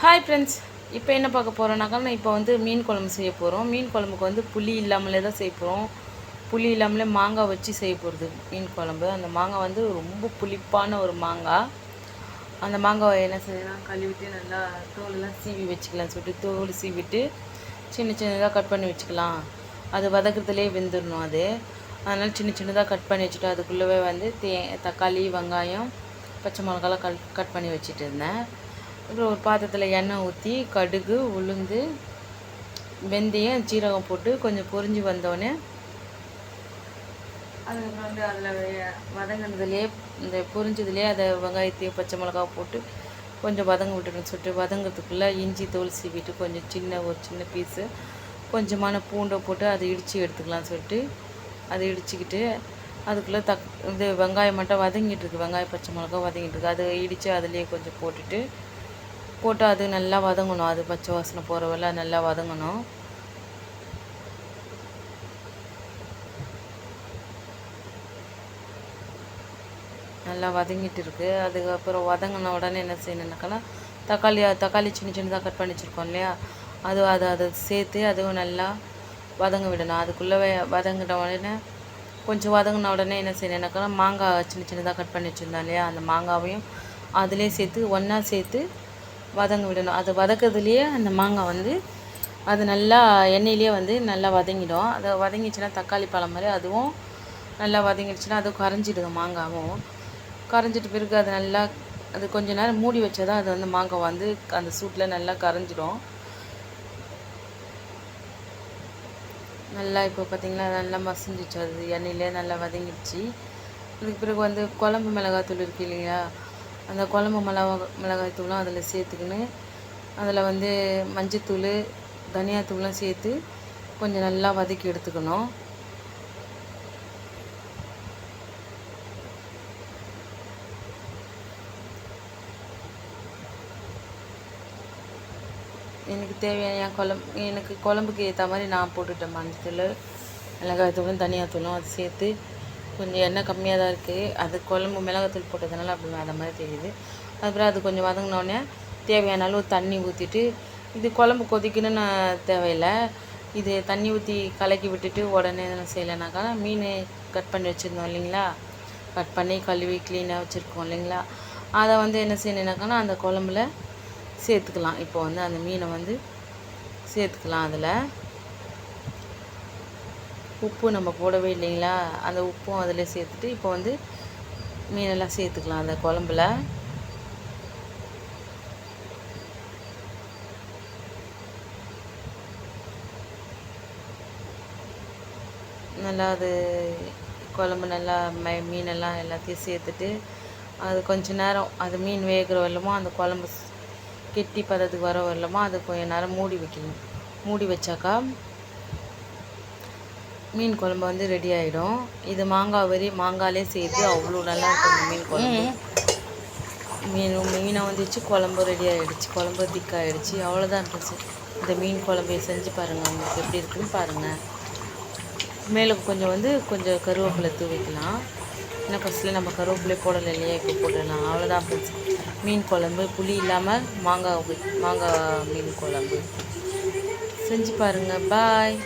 Hi friends இப்போ என்ன பார்க்க போகிறோன்னாக்கா நான் இப்போ வந்து மீன் குழம்பு செய்ய போகிறோம் மீன் குழம்புக்கு வந்து புளி இல்லாமலே தான் செய்ய போகிறோம் புளி இல்லாமலே மாங்காய் வச்சு செய்ய போகிறது மீன் குழம்பு. அந்த மாங்காய் வந்து ரொம்ப புளிப்பான ஒரு மாங்காய் அந்த மாங்காவை என்ன செய்யலாம் கழுவிட்டு நல்லா தோலெல்லாம் சீவி வச்சுக்கலாம் சொல்லிட்டு தோல் சீவிட்டு சின்ன சின்னதாக கட் பண்ணி வச்சுக்கலாம். அது வதக்கிறதுலேயே வெந்துடணும் அது. அதனால் சின்ன சின்னதாக கட் பண்ணி வச்சுட்டு அதுக்குள்ளவே வந்து தே தக்காளி வெங்காயம் பச்சை மிளகாலாம் கட் கட் பண்ணி வச்சுட்டு இருந்தேன். அப்புறம் ஒரு பாத்திரத்தில் எண்ணெய் ஊற்றி கடுகு உளுந்து வெந்தயம் சீரகம் போட்டு கொஞ்சம் பொரிஞ்சு வந்தோடனே அதுக்கப்புறம் வந்து அதில் வதங்கினதுலேயே இந்த பொரிஞ்சதுலேயே அதை வெங்காயத்தையும் பச்சை மிளகா போட்டு கொஞ்சம் வதங்க விட்டுருன்னு சொல்லிட்டு வதங்கிறதுக்குள்ளே இஞ்சி தோல் சீவிட்டு கொஞ்சம் சின்ன ஒரு சின்ன பீஸு கொஞ்சமான பூண்டை போட்டு அதை இடித்து எடுத்துக்கலாம்னு சொல்லிட்டு அதை இடிச்சுக்கிட்டு அதுக்குள்ளே தக் இது வெங்காயம் மட்டும் வதங்கிட்டு இருக்கு. வெங்காயம் பச்சை மிளகா வதங்கிட்டு இருக்கு. அதை இடித்து அதுலேயே கொஞ்சம் போட்டுட்டு போட்டு அது நல்லா வதங்கணும். அது பச்சை வாசனை போகிற வரல நல்லா வதங்கணும். நல்லா வதங்கிட்டு இருக்குது அதுக்கப்புறம் வதங்கின உடனே என்ன செய்யணுன்னாக்கா தக்காளி தக்காளி சின்ன சின்னதாக கட் பண்ணி வச்சுருக்கோம் இல்லையா? அது அதை அதை சேர்த்து அதுவும் நல்லா வதங்க விடணும். அதுக்குள்ளே வதங்கின உடனே கொஞ்சம் வதங்கின உடனே என்ன செய்யணுன்னாக்கா மாங்காய் சின்ன சின்னதாக கட் பண்ணி வச்சுருந்தோம் இல்லையா? அந்த மாங்காவையும் அதிலே சேர்த்து ஒன்றா சேர்த்து வதங்க விடணும். அது வதக்கிறதுலையே அந்த மாங்காய் வந்து அது நல்லா எண்ணெயிலே வந்து நல்லா வதங்கிடும். அதை வதங்கிச்சுன்னா தக்காளி பழம் மாதிரி அதுவும் நல்லா வதங்கிடுச்சுன்னா அதுவும் கரைஞ்சிடுது மாங்காவும். கரைஞ்சிட்டு பிறகு அது நல்லா அது கொஞ்ச நேரம் மூடி வச்சா தான் அது வந்து மாங்காய் வந்து அந்த சூட்டில் நல்லா கரைஞ்சிடும். நல்லா இப்போ பார்த்திங்களா நல்லா மசிஞ்சிச்சு அது எண்ணெயிலே நல்லா வதங்கிடுச்சு. அதுக்கு பிறகு வந்து குழம்பு மிளகாத்தூள் இருக்கு இல்லைங்களா? அந்த குழம்பு மிளகா மிளகாய் தூளும் அதில் சேர்த்துக்கின்னு அதில் வந்து மஞ்சத்தூள் தனியாத்தூள்லாம் சேர்த்து கொஞ்சம் நல்லா வதக்கி எடுத்துக்கணும். எனக்கு தேவையான என் குழம்பு எனக்கு குழம்புக்கு ஏற்ற மாதிரி நான் போட்டுட்டேன் மஞ்சத்தூள் மிளகாய்த்தூளும் தனியாத்தூளும் அது சேர்த்து கொஞ்சம் எண்ணெய் கம்மியாக தான் இருக்குது அது குழம்பு மிளகாத்தூள் போட்டதுனால அப்படி அந்த மாதிரி தெரியுது. அதுக்கப்புறம் அது கொஞ்சம் வதங்கினோடனே தேவையான அளவு தண்ணி ஊற்றிட்டு இது குழம்பு கொதிக்கணும்னு தேவையில்லை. இது தண்ணி ஊற்றி கலக்கி விட்டுட்டு உடனே எதுவும் செய்யலைனாக்கா மீன் கட் பண்ணி வச்சுருந்தோம் இல்லைங்களா? கட் பண்ணி கழுவி க்ளீனாக வச்சுருக்கோம் இல்லைங்களா? அதை வந்து என்ன செய்யணுனாக்கா அந்த குழம்புல சேர்த்துக்கலாம். இப்போ வந்து அந்த மீனை வந்து சேர்த்துக்கலாம் அதில். உப்பு நம்ம போடவே இல்லைங்களா? அந்த உப்பும் அதில் சேர்த்துட்டு இப்போ வந்து மீனெல்லாம் சேர்த்துக்கலாம். அந்த குழம்புல. நல்லா அது குழம்பு நல்லா மை மீனெல்லாம் எல்லாத்தையும் சேர்த்துட்டு அது கொஞ்ச நேரம் அது மீன் வேகிற வரலமோ அந்த குழம்பு கெட்டி பதத்துக்கு வர வரலமோ அது கொஞ்ச நேரம் மூடி வைக்கணும். மூடி வச்சாக்கா மீன் குழம்பு வந்து ரெடி ஆகிடும் இது மாங்காய் வரி மாங்காயிலே சேர்த்து அவ்வளோ நல்லா இருக்கும் மீன் குழம்பு. மீன் மீனை வந்துச்சு குழம்பு ரெடி ஆகிடுச்சு குழம்பு திக்காகிடுச்சு அவ்வளோதான் இருந்துச்சு இந்த மீன் குழம்பையை செஞ்சு பாருங்கள் உங்களுக்கு எப்படி இருக்குன்னு பாருங்கள் மேலே கொஞ்சம் வந்து கொஞ்சம் கருவேப்பிலை தூவிக்கலாம் ஏன்னா ஃபஸ்ட்டில் நம்ம கருவேப்பிலை போடலை இல்லையா? இப்போ போட்டுடலாம். அவ்வளோதான் ஃப்ரெண்ட்ஸ் மீன் குழம்பு புளி இல்லாமல் மாங்காய் மாங்காய் மீன் குழம்பு. செஞ்சு பாருங்கள் பாய்